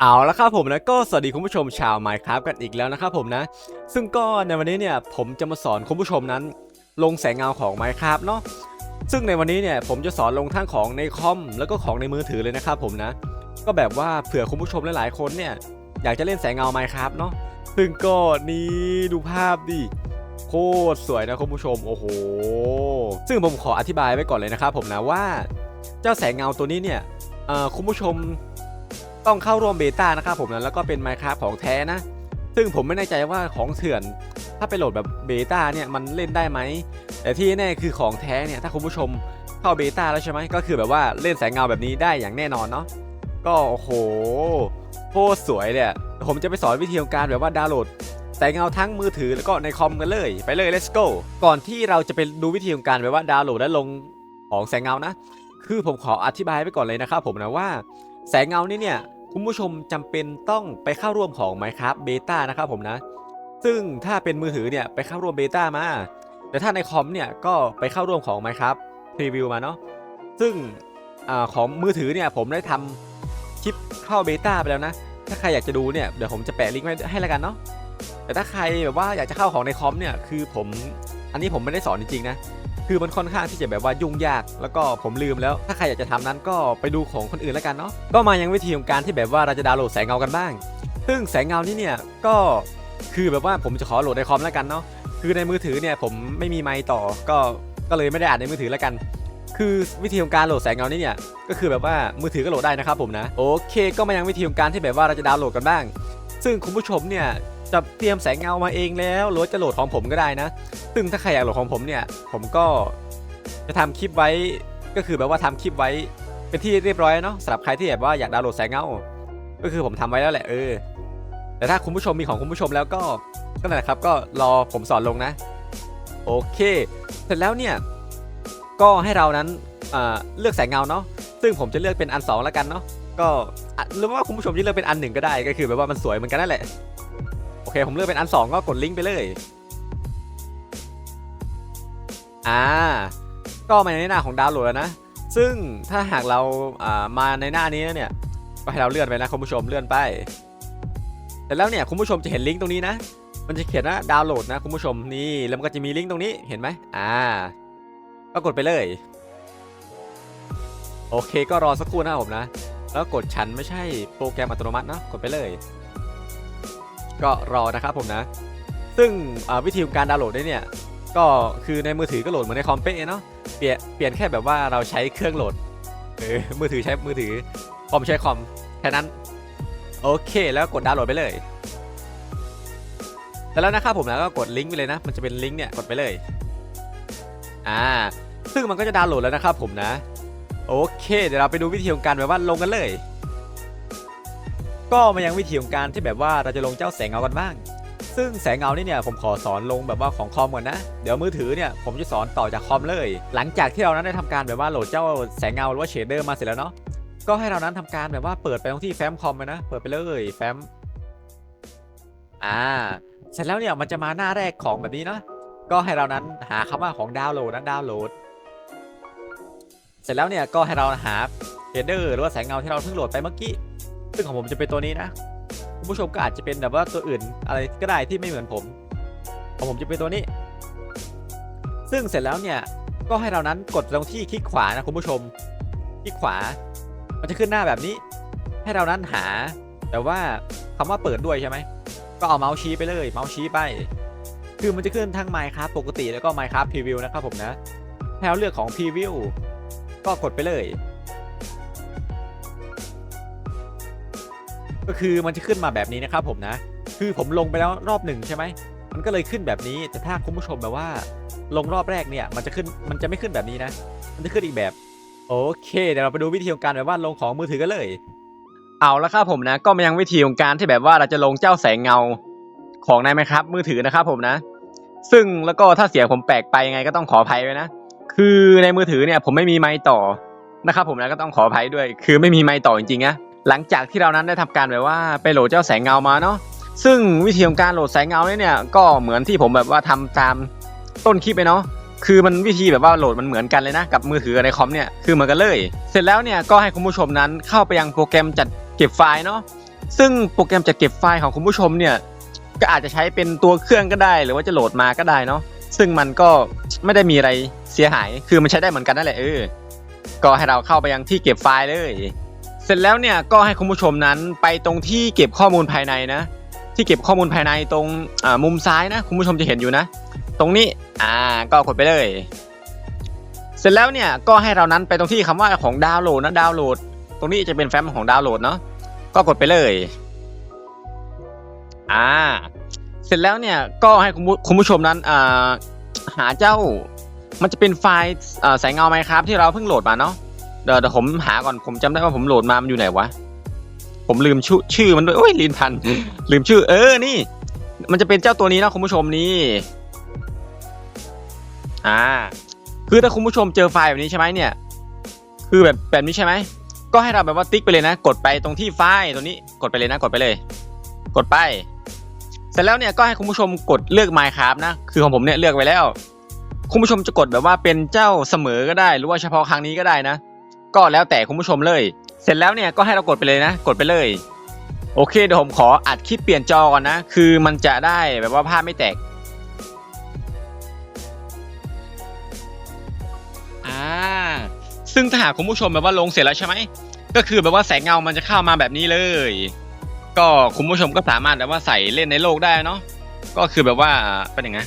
เอาละครับผมนะก็สวัสดีคุณผู้ชมชาว Minecraft กันอีกแล้วนะครับผมนะ ซึ่งก็ในวันนี้เนี่ยผมจะมาสอนคุณผู้ชมนั้น ลงแสงเงาของ Minecraft เนาะซึ่งในวันนี้เนี่ยผมจะสอนลงทั้งของในคอมแล้วก็ของในมือถือเลยนะครับผมนะ ก็แบบว่าเผื่อคุณผู้ชมหลายๆคนเนี่ยอยากจะเล่นแสงเงา Minecraft เนาะซึ่งก็นี่ดูภาพดิโคตรสวยนะคุณผู้ชมโอ้โห ซึ่งผมขออธิบายไว้ก่อนเลยนะครับผมนะว่า เจ้าแสงเงาตัวนี้เนี่ยคุณผู้ชม ต้องเข้าร่วมเบต้านะครับผมนะแล้วก็เป็น Minecraft ของแท้นะ ซึ่งผมไม่แน่ใจว่าของเถื่อน ถ้าไปโหลดแบบเบต้าเนี่ยมันเล่นได้ไหม แต่ที่แน่คือของแท้เนี่ยถ้าคุณผู้ชมเข้าเบต้าแล้วใช่ไหมก็คือแบบว่าเล่นแสงเงาแบบนี้ได้อย่างแน่นอนเนาะก็โอ้โหโคตรสวยเลยอะผมจะไปสอนวิธีการแบบว่าดาวน์โหลดแสงเงาทั้งมือถือแล้วก็ในคอมกันเลยไปเลย let's go ก่อนที่เราจะไปดูวิธีการแบบว่าดาวน์โหลดและลงของแสงเงานะ คือผมขออธิบายไปก่อนเลยนะครับผมนะว่า แสงเงานี่เนี่ย คุณผู้ชมจำเป็นต้องไปเข้าร่วมของ Minecraft Beta นะครับผมนะ ซึ่งถ้าเป็นมือถือเนี่ยไปเข้าร่วมเบต้ามา แต่ถ้าในคอมเนี่ยก็ไปเข้าร่วมของ Minecraft Preview มาเนาะ ซึ่งอของมือถือเนี่ยผมได้ทำคลิปเข้าเบต้าไปแล้วนะ ถ้าใครอยากจะดูเนี่ยเดี๋ยวผมจะแปะลิงก์ไว้ให้แล้วกันเนาะ แต่ถ้าใครแบบว่าอยากจะเข้าของในคอมเนี่ยคือผมอันนี้ผมไม่ได้สอนจริงๆนะ คือมันค่อนข้างที่จะแบบว่ายุ่งยาก แล้วก็ผมลืมแล้ว ถ้าใครอยากจะทำนั้นก็ไปดูของคนอื่นแล้วกันเนาะ ก็มายังวิธีของการที่แบบว่าเราจะดาวน์โหลดแสงเงากันบ้าง ซึ่งแสงเงานี่เนี่ยก็คือแบบว่าผมจะขอโหลดในคอมแล้วกันเนาะ คือในมือถือเนี่ยผมไม่มีไมค์ต่อ ก็ ก็เลยไม่ได้อ่านในมือถือแล้วกัน คือวิธีของการโหลดแสงเงานี่เนี่ย ก็คือแบบว่ามือถือก็โหลดได้นะครับผมนะ โอเค ก็มายังวิธีของการที่แบบว่าเราจะดาวน์โหลดกันบ้าง ซึ่งคุณผู้ชมเนี่ย จะเตรียมแสงเงามาเองแล้ว หรือว่าจะโหลดของผมก็ได้นะซึ่งถ้าใครอยากโหลดของผมเนี่ย ผมก็จะทำคลิปไว้ก็คือแบบว่าทำคลิปไว้เป็นที่เรียบร้อยเนาะสำหรับใครที่แบบว่าอยากดาวน์โหลดแสงเงา ก็คือผมทำไว้แล้วแหละเออ แต่ถ้าคุณผู้ชมมีของคุณผู้ชมแล้วก็ก็นั่นแหละครับ ก็รอผมสอนลงนะ โอเค เสร็จแล้วเนี่ย ก็ให้เรานั้นเลือกแสงเงาเนาะซึ่งผมจะเลือกเป็นอันสองแล้วกันเนาะก็หรือว่าคุณผู้ชมจะเลือกเป็นอันหนึ่งก็ได้ ก็คือแบบว่ามันสวยเหมือนกันนั่นแหละ อเคผมเลือกเป็นอันสองก็กดลิงก์ไปเลย อ่า ก็มาในหน้าของดาวน์โหลดแล้วนะ ซึ่งถ้าหากเราอ่ามาในหน้านี้เนี่ย ก็ให้เราเลื่อนไปนะคุณผู้ชมเลื่อนไป แต่แล้วเนี่ยคุณผู้ชมจะเห็นลิงก์ตรงนี้นะ มันจะเขียนว่าดาวน์โหลดนะคุณผู้ชมนี่แล้วมันก็จะมีลิงก์ตรงนี้เห็นไหมอ่า ก็กดไปเลย โอเคก็รอสักครู่นะผมนะ แล้วกดฉันไม่ใช่โปรแกรมอัตโนมัตินะกดไปเลย ก็รอนะครับผมนะ ซึ่งวิธีการดาวน์โหลดได้เนี่ย ก็คือในมือถือก็โหลดเหมือนในคอมเป๊ะเนาะเปลี่ยนเปลี่ยนแค่แบบว่าเราใช้เครื่องโหลดเออมือถือใช้มือถือคอมใช้คอมแค่นั้น โอเคแล้วกดดาวน์โหลดไปเลยแต่แล้วนะครับผมนะก็กดลิงก์ไปเลยนะ มันจะเป็นลิงก์เนี่ยกดไปเลยอ่าซึ่งมันก็จะดาวน์โหลดแล้วนะครับผมนะ โอเค เดี๋ยวเราไปดูวิธีของการแบบว่าลงกันเลย ก็มายังวิธีของการที่แบบว่าเราจะลงเจ้าแสงเงากันบ้าง ซึ่งแสงเงานี่เนี่ยผมขอสอนลงแบบว่าของคอมก่อนนะ เดี๋ยวมือถือเนี่ยผมจะสอนต่อจากคอมเลย หลังจากที่เรานั้นได้ทำการแบบว่าโหลดเจ้าแสงเงาหรือว่าเชดเดอร์มาเสร็จแล้วเนาะ ก็ให้เรานั้นทำการแบบว่าเปิดไปตรงที่แฟ้มคอมเลยนะ เปิดไปเลยแฟ้ม อ่า เสร็จแล้วเนี่ยมันจะมาหน้าแรกของแบบนี้เนาะก็ให้เรานั้นหาคำว่าของดาวน์โหลดนะดาวน์โหลด เสร็จแล้วเนี่ยก็ให้เราหาเชดเดอร์หรือว่าแสงเงาที่เราเพิ่งโหลดไปเมื่อกี้ ซึ่งของผมจะเป็นตัวนี้นะคุณผู้ชมก็อาจจะเป็นแบบว่าตัวอื่นอะไรก็ได้ที่ไม่เหมือนผมของผมจะเป็นตัวนี้ ซึ่งเสร็จแล้วเนี่ยก็ให้เรานั้นกดตรงที่คลิกขวานะคุณผู้ชม คลิกขวา มันจะขึ้นหน้าแบบนี้ ให้เรานั้นหา แต่ว่าคำว่าเปิดด้วยใช่ไหมก็เอาเมาส์ชี้ไปเลย เมาส์ชี้ไป คือมันจะขึ้นทั้ง Minecraft ปกติแล้วก็ Minecraft Preview นะครับผมนะให้เราเลือกของ Preview ก็กดไปเลย ก็คือมันจะขึ้นมาแบบนี้นะครับผมนะ คือผมลงไปแล้วรอบหนึ่งใช่ไหมมันก็เลยขึ้นแบบนี้แต่ถ้าคุณผู้ชมแบบว่า ลงรอบแรกเนี่ยมันจะขึ้นมันจะไม่ขึ้นแบบนี้นะ มันจะขึ้นอีกแบบโอเคเดี๋ยวเราไปดูวิธีของการแบบว่าลงของมือถือกันเลย เอาละครับผมนะ ก็มายังวิธีของการที่แบบว่าเราจะลงเจ้าแสงเงาของในไหมครับมือถือนะครับผมนะ ซึ่งแล้วก็ถ้าเสียงผมแปลกไปยังไงก็ต้องขออภัยไว้นะคือในมือถือเนี่ยผมไม่มีไมค์ต่อนะครับผมนะก็ต้องขออภัยด้วย คือไม่มีไมค์ต่อจริงๆนะ หลังจากที่เรานั้นได้ทำการแบบว่าไปโหลดเจ้าแสงเงามาเนาะซึ่งวิธีของการโหลดแสงเงาเนี่ยก็เหมือนที่ผมแบบว่าทำตามต้นคลิปไปเนาะคือมันวิธีแบบว่าโหลดมันเหมือนกันเลยนะกับมือถือในคอมเนี่ยคือเหมือนกันเลย เสร็จแล้วเนี่ยก็ให้คุณผู้ชมนั้นเข้าไปยังโปรแกรมจัดเก็บไฟล์เนาะซึ่งโปรแกรมจัดเก็บไฟล์ของคุณผู้ชมเนี่ยก็อาจจะใช้เป็นตัวเครื่องก็ได้ หรือว่าจะโหลดมาก็ได้เนาะซึ่งมันก็ไม่ได้มีอะไรเสียหาย คือมันใช้ได้เหมือนกันนั่นแหละเออก็ให้เราเข้าไปยังที่เก็บไฟล์เลย เสร็จแล้วเนี่ยก็ให้คุณผู้ชมนั้นไปตรงที่เก็บข้อมูลภายในนะ ที่เก็บข้อมูลภายในตรงมุมซ้ายนะคุณผู้ชมจะเห็นอยู่นะ ตรงนี้อ่าก็กดไปเลย เสร็จแล้วเนี่ยก็ให้เรานั้นไปตรงที่คำว่าของดาวน์โหลดนะดาวน์โหลด ตรงนี้จะเป็นแฟ้มของดาวน์โหลดเนาะก็กดไปเลยอ่าเสร็จแล้วเนี่ยก็ให้คุณผู้คุณผู้ชมนั้นอ่าหาเจ้า มันจะเป็นไฟล์อ่าแสงเงาไหมครับที่เราเพิ่งโหลดมาเนาะ ดี๋ยวเดี๋ยวผมหาก่อนผมจำได้ว่าผมโหลดมามันอยู่ไหนวะผมลืมชื่อชื่อมันด้วยโอ้ยลินพันลืมชื่อ เออนี่ มันจะเป็นเจ้าตัวนี้นะคุณผู้ชมนี่อ่า คือถ้าคุณผู้ชมเจอไฟล์แบบนี้ใช่ไหมเนี่ย คือแบบแบบนี้ใช่ไหมก็ให้เราแบบว่าติ๊กไปเลยนะ กดไปตรงที่ไฟล์ตัวนี้ กดไปเลยนะ กดไปเลย กดไป เสร็จแล้วเนี่ยก็ให้คุณผู้ชมกดเลือก Minecraft นะ คือของผมเนี่ยเลือกไว้แล้ว คุณผู้ชมจะกดแบบว่าเป็นเจ้าเสมอก็ได้ หรือว่าเฉพาะครั้งนี้ก็ได้นะ ก็แล้วแต่คุณผู้ชมเลย เสร็จแล้วเนี่ยก็ให้เรากดไปเลยนะ กดไปเลย โอเคเดี๋ยวผมขออัดคลิปเปลี่ยนจอก่อนนะ คือมันจะได้แบบว่าภาพไม่แตกอ่าซึ่งถ้าหากคุณผู้ชมแบบว่าลงเสร็จแล้วใช่ไหมก็คือแบบว่าแสงเงามันจะเข้ามาแบบนี้เลย ก็คุณผู้ชมก็สามารถแบบว่าใส่เล่นในโลกได้เนาะก็คือแบบว่าเป็นยังไง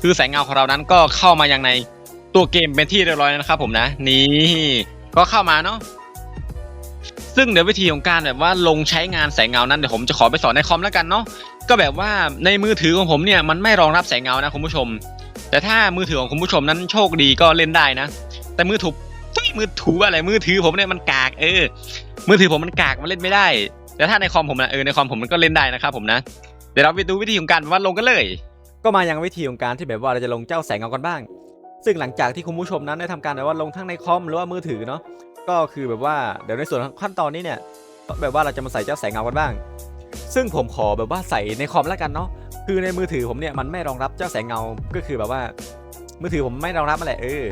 คือแสงเงาของเรานั้นก็เข้ามายังในตัวเกมเป็นที่เรียบร้อยนะครับผมนะ นี่ ก็เข้ามาเนาะซึ่งเดี๋ยววิธีของการแบบว่าลงใช้งานแสงเงานั้นเดี๋ยวผมจะขอไปสอนในคอมแล้วกันเนาะก็แบบว่าในมือถือของผมเนี่ยมันไม่รองรับแสงเงานะคุณผู้ชม แต่ถ้ามือถือของคุณผู้ชมนั้นโชคดีก็เล่นได้นะ แต่มือถูกมือถูอะไรมือถือผมเนี่ยมันกากเออ มือถือผมมันกากมันเล่นไม่ได้ แต่ถ้าในคอมผมนะเออในคอมผมมันก็เล่นได้นะครับผมนะเดี๋ยวเราไปดูวิธีของการแบบว่าลงกันเลย ก็มาอยังวิธีของการที่แบบว่าเราจะลงเจ้าแสงเงากันบ้าง ซึ่งหลังจากที่คุณผู้ชมนั้นได้ทำการแบบว่าลงทั้งในคอมหรือว่ามือถือเนาะก็คือแบบว่าเดี๋ยวในส่วนขั้นตอนนี้เนี่ยแบบว่าเราจะมาใส่เจ้าแสงเงากันบ้าง ซึ่งผมขอแบบว่าใส่ในคอมแล้วกันเนาะคือในมือถือผมเนี่ยมันไม่รองรับเจ้าแสงเงาก็คือแบบว่า มือถือผมไม่รองรับมาแหละเออ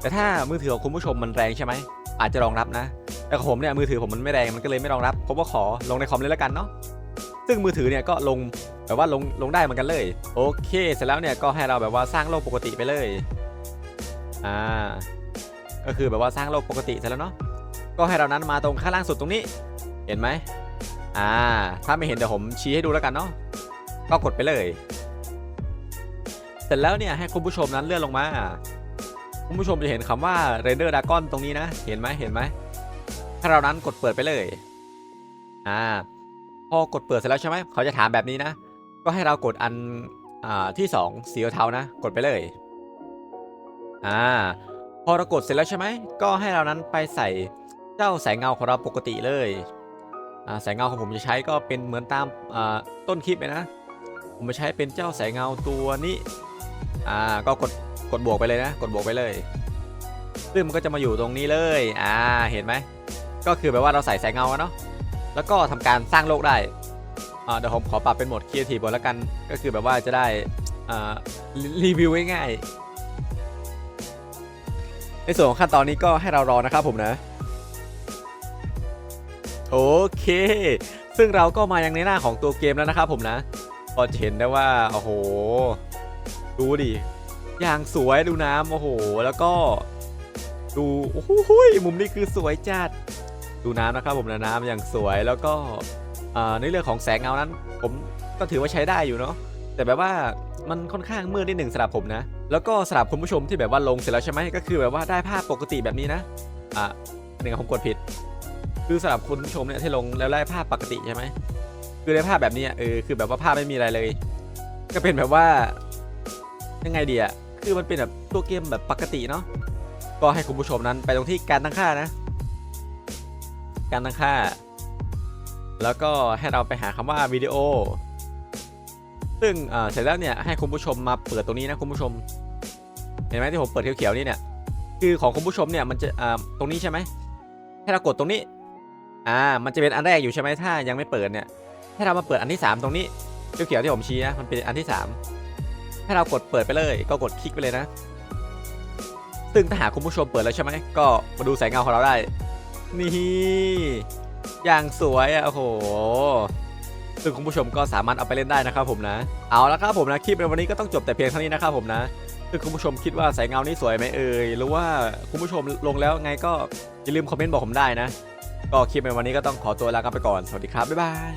แต่ถ้ามือถือของคุณผู้ชมมันแรงใช่ไหมอาจจะรองรับนะ แต่ของผมเนี่ยมือถือผมมันไม่แรงมันก็เลยไม่รองรับผมก็ขอลงในคอมเลยแล้วกันเนาะซึ่งมือถือเนี่ยก็ลงแบบว่าลงลงได้เหมือนกันเลย โอเค เสร็จแล้วเนี่ยก็ให้เราแบบว่าสร้างโลกปกติไปเลย อ่า ก็คือแบบว่าสร้างโลกปกติเสร็จแล้วเนาะ ก็ให้เรานั้นมาตรงข้างล่างสุดตรงนี้ เห็นไหม อ่า ถ้าไม่เห็นเดี๋ยวผมชี้ให้ดูแล้วกันเนาะ ก็กดไปเลย เสร็จแล้วเนี่ยให้คุณผู้ชมนั้นเลื่อนลงมา คุณผู้ชมจะเห็นคำว่า render dragon ตรงนี้นะ เห็นไหมเห็นไหม ถ้าเรานั้นกดเปิดไปเลย อ่า พอกดเปิดเสร็จแล้วใช่ไหม เขาจะถามแบบนี้นะ ก็ให้เรากดอัน อ่า ที่ 2 สีเทาๆนะ กดไปเลย อ่า พอเรากดเสร็จแล้วใช่ไหม ก็ให้เรานั้นไปใส่เจ้าแสงเงาของเราปกติเลย อ่าแสงเงาของผมจะใช้ก็เป็นเหมือนตามอ่าต้นคลิปเลยนะ ผมจะใช้เป็นเจ้าแสงเงาตัวนี้ อ่า ก็กด กดบวกไปเลยนะ กดบวกไปเลยซึ่งมันก็จะมาอยู่ตรงนี้เลย อ่า เห็นไหม ก็คือแบบว่าเราใส่แสงเงาเนาะ แล้วก็ทำการสร้างโลกได้ อ่า เดี๋ยวผมขอปรับเป็นโหมดครีเอทีฟก่อนแล้วกัน ก็คือแบบว่าจะได้ อ่า รีวิวง่ายๆ ในส่วนของขั้นตอนนี้ก็ให้เรารอนะครับผมนะ โอเค ซึ่งเราก็มายังในหน้าของตัวเกมแล้วนะครับผมนะ ก็จะเห็นได้ว่า โอ้โห ดูดิ อย่างสวยดูน้ำโอ้โห แล้วก็ ดู โอ้โหมุมนี้คือสวยจัด ดูน้ำนะครับผมนะน้ำอย่างสวยแล้วก็ในเรื่องของแสงเงานั้น ผมก็ถือว่าใช้ได้อยู่เนาะ แต่แบบว่ามันค่อนข้างมืดนิดหนึ่งสำหรับผมนะ แล้วก็สำหรับคุณผู้ชมที่แบบว่าลงเสร็จแล้วใช่ไหมก็คือแบบว่าได้ภาพปกติแบบนี้นะอะอันนี้ผมกดผิด คือสำหรับคุณผู้ชมเนี่ยที่ลงแล้วได้ภาพปกติใช่ไหมคือได้ภาพแบบนี้เออคือแบบว่าภาพไม่มีอะไรเลย ก็เป็นแบบว่ายังไงดีอะคือมันเป็นแบบตัวเกมแบบปกติเนาะก็ให้คุณผู้ชมนั้นไปตรงที่การตั้งค่านะ การตั้งค่า แล้วก็ให้เราไปหาคำว่าวิดีโอ ซึ่งเสร็จแล้วเนี่ยให้คุณผู้ชมมาเปิดตรงนี้นะคุณผู้ชม เห็นไหมที่ผมเปิดเขียวๆนี่เนี่ยคือของคุณผู้ชมเนี่ยมันจะตรงนี้ใช่ไหมให้เรากดตรงนี้อ่ามันจะเป็นอันแรกอยู่ใช่ไหมถ้ายังไม่เปิดเนี่ยให้เรามาเปิดอันที่ 3 ตรงนี้เขียวๆที่ผมชี้นะมันเป็นอันที่ 3 ให้เรากดเปิดไปเลยก็กดคลิกไปเลยนะ ซึ่งถ้าหากคุณผู้ชมเปิดแล้วใช่ไหมก็มาดูแสงเงาของเราได้นี่อย่างสวยอะโอ้โห ซึ่งคุณผู้ชมก็สามารถเอาไปเล่นได้นะครับผมนะ เอาละครับผมนะคลิปในวันนี้ก็ต้องจบแต่เพียงเท่านี้นะครับผมนะซึ่งคุณผู้ชมคิดว่าแสงเงานี้สวยไหมเอ่ยหรือว่าคุณผู้ชมลงแล้วไงก็อย่าลืมคอมเมนต์บอกผมได้นะ ก็คลิปในวันนี้ก็ต้องขอตัวลากันไปก่อนสวัสดีครับบ๊ายบาย